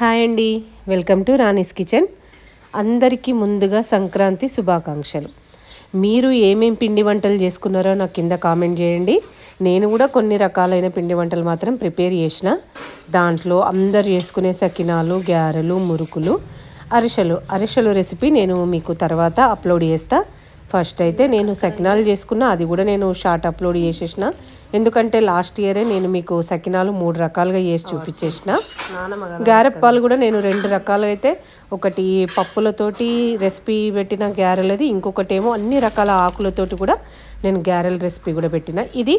Hi అండి. Welcome to Rani's kitchen. అందరికీ ముందుగా సంక్రాంతి శుభాకాంక్షలు. మీరు ఏమేం పిండి వంటలు చేసుకున్నారో నాకు కింద కామెంట్ చేయండి. నేను కూడా కొన్ని రకాలైన పిండి వంటలు మాత్రం ప్రిపేర్ చేసిన. దాంట్లో అందరు చేసుకునే సకినాలు గ్యారెలు మురుకులు అరిసెలు. అరిసెలు రెసిపీ నేను మీకు తర్వాత అప్లోడ్ చేస్తాను ఫస్ట్ అయితే నేను సకినాలు చేసుకున్నా అది కూడా నేను షార్ట్ అప్లోడ్ చేసేసిన. ఎందుకంటే లాస్ట్ ఇయరే నేను మీకు సకినాలు మూడు రకాలుగా చేసి చూపించేసిన. గారెప్పాలు కూడా నేను రెండు రకాలు అయితే ఒకటి పప్పులతోటి రెసిపీ పెట్టిన గ్యారెలది ఇంకొకటి ఏమో అన్ని రకాల ఆకులతోటి కూడా నేను గ్యారెల రెసిపీ కూడా పెట్టిన. ఇది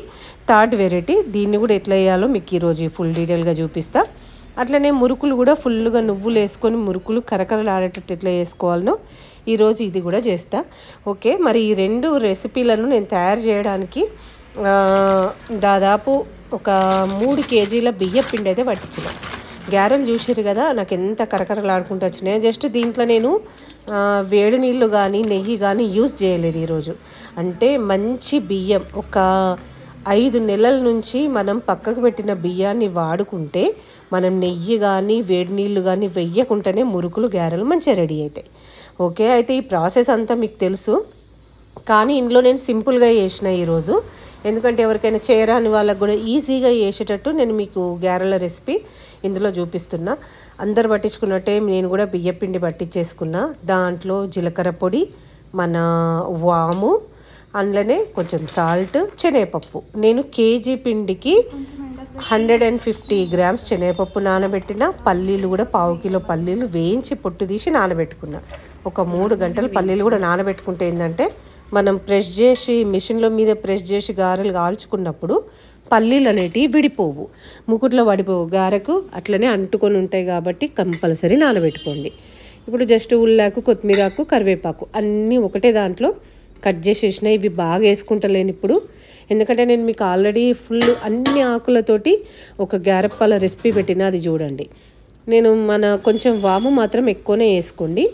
థర్డ్ వెరైటీ దీన్ని కూడా ఎట్లా వేయాలో మీకు ఈరోజు ఫుల్ డీటెయిల్గా చూపిస్తా. అట్లనే మురుకులు కూడా ఫుల్గా నువ్వులు వేసుకొని మురుకులు కరకరలు ఆడేటట్టు ఎట్లా వేసుకోవాలనో ఈరోజు ఇది కూడా చేస్తా. ఓకే మరి ఈ రెండు రెసిపీలను నేను తయారు చేయడానికి దాదాపు ఒక మూడు కేజీల బియ్య పిండి అయితే పట్టించిన. గ్యారెలు చూసారు కదా నాకు ఎంత కరకరలాడుకుంటూ వచ్చినాయి జస్ట్ దీంట్లో నేను వేడి నీళ్ళు కానీ నెయ్యి కానీ యూజ్ చేయలేదు ఈరోజు అంటే మంచి బియ్యం ఒక ఐదు నెలల నుంచి మనం పక్కకు పెట్టిన బియ్యాన్ని వాడుకుంటే మనం నెయ్యి కానీ వేడి నీళ్ళు కానీ వెయ్యకుండానే మురుకులు గారెలు మంచిగా రెడీ అవుతాయి. ఓకే అయితే ఈ ప్రాసెస్ అంతా మీకు తెలుసు. కానీ ఇందులో నేను సింపుల్గా చేసిన ఈరోజు ఎందుకంటే ఎవరికైనా చేయరాని వాళ్ళకు కూడా ఈజీగా చేసేటట్టు నేను మీకు గ్యారెల రెసిపీ ఇందులో చూపిస్తున్నా. అందరు పట్టించుకున్నట్టే నేను కూడా బియ్యపిండి పట్టించేసుకున్నా. దాంట్లో జీలకర్ర పొడి మన వాము అందులోనే కొంచెం సాల్ట్ శనగపప్పు. నేను కేజీ పిండికి హండ్రెడ్ అండ్ ఫిఫ్టీ గ్రామ్స్ శనగపప్పు నానబెట్టిన పల్లీలు కూడా పావు కిలో పల్లీలు వేయించి పొట్టు తీసి నానబెట్టుకున్నా. ఒక మూడు గంటలు పల్లీలు కూడా నానబెట్టుకుంటే ఏంటంటే మనం ప్రెస్ చేసి మిషన్ల మీద ప్రెస్ చేసి గారెలు కాల్చుకున్నప్పుడు పల్లీలు అనేటివి విడిపోవు. ముకుట్లో పడిపోవు. గారెకు అట్లనే అంటుకొని ఉంటాయి కాబట్టి కంపల్సరీ నానబెట్టుకోండి. ఇప్పుడు జస్ట్ ఉల్లాకు కొత్తిమీరాకు కరివేపాకు అన్నీ ఒకటే దాంట్లో కట్ చేసేసిన ఇవి బాగా వేసుకుంటలేను ఇప్పుడు. ఎందుకంటే నేను మీకు ఆల్రెడీ ఫుల్ అన్ని ఆకులతోటి ఒక గారెప్పాల రెసిపీ పెట్టిన అది చూడండి. నేను మన కొంచెం వాము మాత్రం ఎక్కువనే వేసుకోండి.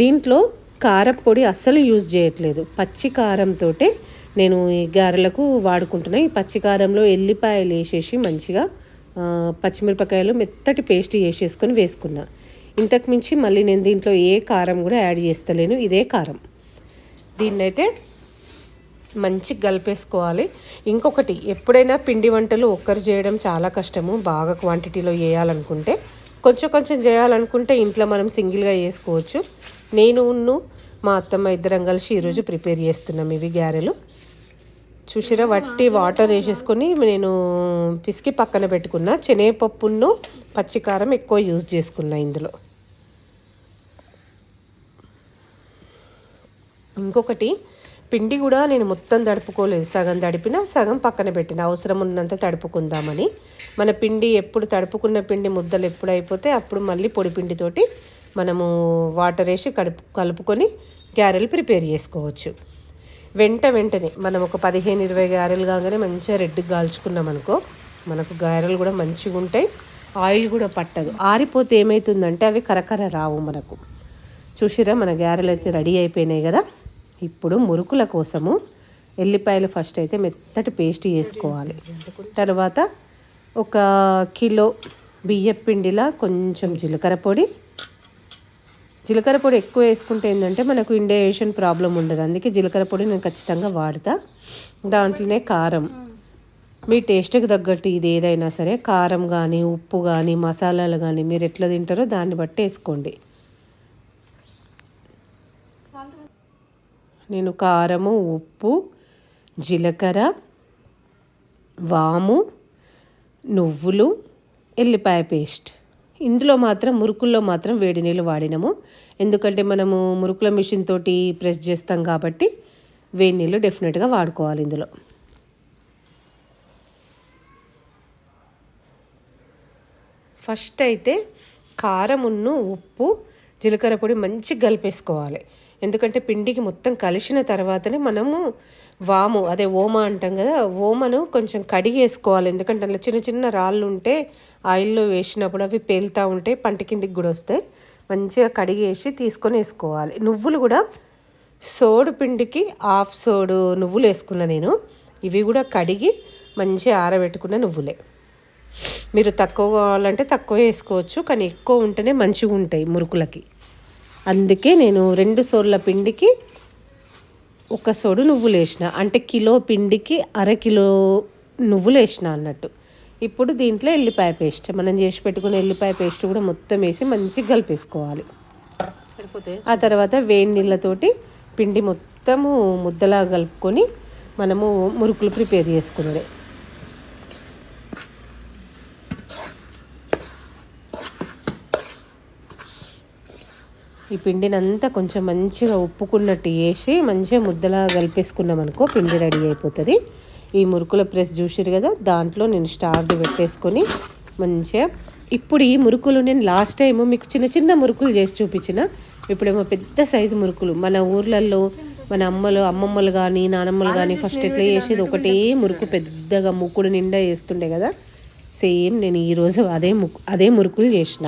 దీంట్లో కారపొడి అస్సలు యూజ్ చేయట్లేదు. పచ్చి కారంతో నేను ఈ గారెలకు వాడుకుంటున్నా. ఈ పచ్చి కారంలో ఎల్లిపాయలు వేసేసి మంచిగా పచ్చిమిరపకాయలు మెత్తటి పేస్ట్ వేసేసుకొని వేసుకున్నా. ఇంతకు మించి మళ్ళీ నేను దీంట్లో ఏ కారం కూడా యాడ్ చేస్తలేను. ఇదే కారం. దీన్నైతే మంచి కలిపేసుకోవాలి. ఇంకొకటి ఎప్పుడైనా పిండి వంటలు ఒక్కరు చేయడం చాలా కష్టము. బాగా క్వాంటిటీలో చేయాలనుకుంటే కొంచెం కొంచెం చేయాలనుకుంటే ఇంట్లో మనం సింగిల్గా చేసుకోవచ్చు. నేను ఉన్ను మా అత్తమ్మ ఇద్దరం కలిసి ఈరోజు ప్రిపేర్ చేస్తున్నాం ఇవి గారెలు. చూసిరా వట్టి వాటర్ వేసేసుకొని నేను పిసికి పక్కన పెట్టుకున్న. శనగపప్పును పచ్చికారం ఎక్కువ యూజ్ చేసుకున్నా ఇందులో. ఇంకొకటి పిండి కూడా నేను మొత్తం తడుపుకోలేదు. సగం తడిపిన సగం పక్కన పెట్టిన. అవసరం ఉన్నంత తడుపుకుందామని. మన పిండి ఎప్పుడు తడుపుకున్న పిండి ముద్దలు ఎప్పుడు అయిపోతే అప్పుడు మళ్ళీ పొడి పిండితోటి మనము వాటర్ వేసి కడుపు కలుపుకొని గారెలు ప్రిపేర్ చేసుకోవచ్చు. వెంట వెంటనే మనం ఒక పదిహేను ఇరవై గారెలు కాగానే మంచిగా రెడ్గా కాల్చుకున్నాం అనుకో మనకు గారెలు కూడా మంచిగా ఉంటాయి. ఆయిల్ కూడా పట్టదు. ఆరిపోతే ఏమవుతుందంటే అవి కరకర రావు మనకు. చూసిరా మన గారెలు అయితే రెడీ అయిపోయినాయి కదా? ఇప్పుడు మురుకుల కోసము ఎల్లిపాయలు ఫస్ట్ అయితే మెత్తటి పేస్ట్ చేసుకోవాలి. తర్వాత ఒక కిలో బియ్య పిండిలా కొంచెం జీలకర్ర పొడి. జీలకర్ర పొడి ఎక్కువ వేసుకుంటే ఏంటంటే మనకు ఇండేషన్ ప్రాబ్లం ఉండదు. అందుకే జీలకర్ర పొడి నేను ఖచ్చితంగా వాడతా. దాంట్లోనే కారం. మీ టేస్ట్కి తగ్గట్టు ఇది ఏదైనా సరే కారం కానీ ఉప్పు కానీ మసాలాలు కానీ మీరు ఎట్లా తింటారో దాన్ని బట్టి వేసుకోండి. నేను కారము ఉప్పు జీలకర్ర వాము నువ్వులు ఎల్లిపాయ పేస్ట్. ఇందులో మాత్రం మురుకుల్లో మాత్రం వేడి నీళ్ళు వాడినాము. ఎందుకంటే మనము మురుకుల మిషన్ తోటి ప్రెస్ చేస్తాం కాబట్టి వేడి నీళ్ళు డెఫినెట్గా వాడుకోవాలి ఇందులో. ఫస్ట్ అయితే కారమున్ను ఉప్పు జీలకర్ర పొడి మంచిగా కలిపేసుకోవాలి. ఎందుకంటే పిండికి మొత్తం కలిసిన తర్వాతనే మనము వాము అదే ఓమ అంటాం కదా ఓమను కొంచెం కడిగేసుకోవాలి. ఎందుకంటే అందులో చిన్న చిన్న రాళ్ళు ఉంటే ఆయిల్లో వేసినప్పుడు అవి పేలుతూ ఉంటే పంట కిందికి కూడా వస్తాయి. మంచిగా కడిగేసి తీసుకొని వేసుకోవాలి. నువ్వులు కూడా సోడు పిండికి హాఫ్ సోడు నువ్వులు వేసుకున్నా నేను. ఇవి కూడా కడిగి మంచిగా ఆరబెట్టుకున్న నువ్వులే. మీరు తక్కువ కావాలంటే తక్కువ వేసుకోవచ్చు కానీ ఎక్కువ ఉంటేనే మంచిగా ఉంటాయి మురుకులకి. అందుకే నేను రెండు సోర్ల పిండికి ఒక సోడు నువ్వులు వేసిన అంటే కిలో పిండికి అర కిలో నువ్వులు వేసిన అన్నట్టు. ఇప్పుడు దీంట్లో ఎల్లిపాయ పేస్ట్ మనం చేసి పెట్టుకున్న ఎల్లిపాయ పేస్ట్ కూడా మొత్తం వేసి మంచిగా కలిపేసుకోవాలి. ఆ తర్వాత వేడి నీళ్ళతోటి పిండి మొత్తము ముద్దలా కలుపుకొని మనము మురుకులు ప్రిపేర్ చేసుకున్నదే. ఈ పిండిని అంతా కొంచెం మంచిగా ఉప్పుకున్నట్టు వేసి మంచిగా ముద్దలా కలిపేసుకున్నాం అనుకో పిండి రెడీ అయిపోతుంది. ఈ మురుకుల ప్రెస్ చూసిరు కదా దాంట్లో నేను స్టార్ది పెట్టేసుకొని మంచిగా ఇప్పుడు ఈ మురుకులు నేను లాస్ట్ టైం మీకు చిన్న చిన్న మురుకులు చేసి చూపించిన. ఇప్పుడేమో పెద్ద సైజు మురుకులు. మన ఊర్లలో మన అమ్మలు అమ్మమ్మలు కానీ నానమ్మలు కానీ ఫస్ట్ ఎట్లా చేసేది? ఒకటే మురుకు పెద్దగా ముక్కుడు నిండా వేస్తుండే కదా. సేమ్ నేను ఈరోజు అదే ముక్కు అదే మురుకులు చేసిన.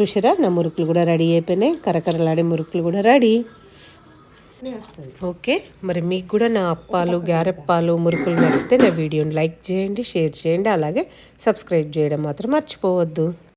చూసారా? నా మురుకులు కూడా రెడీ అయిపోయినాయి. కరకరలాడే మురుకులు కూడా రెడీ. ఓకే. మరి మీకు కూడా నా అప్పాలు గ్యారెప్పాలు మురుకులు నచ్చితే నా వీడియోని లైక్ చేయండి షేర్ చేయండి. అలాగే సబ్స్క్రైబ్ చేయడం మాత్రం మర్చిపోవద్దు.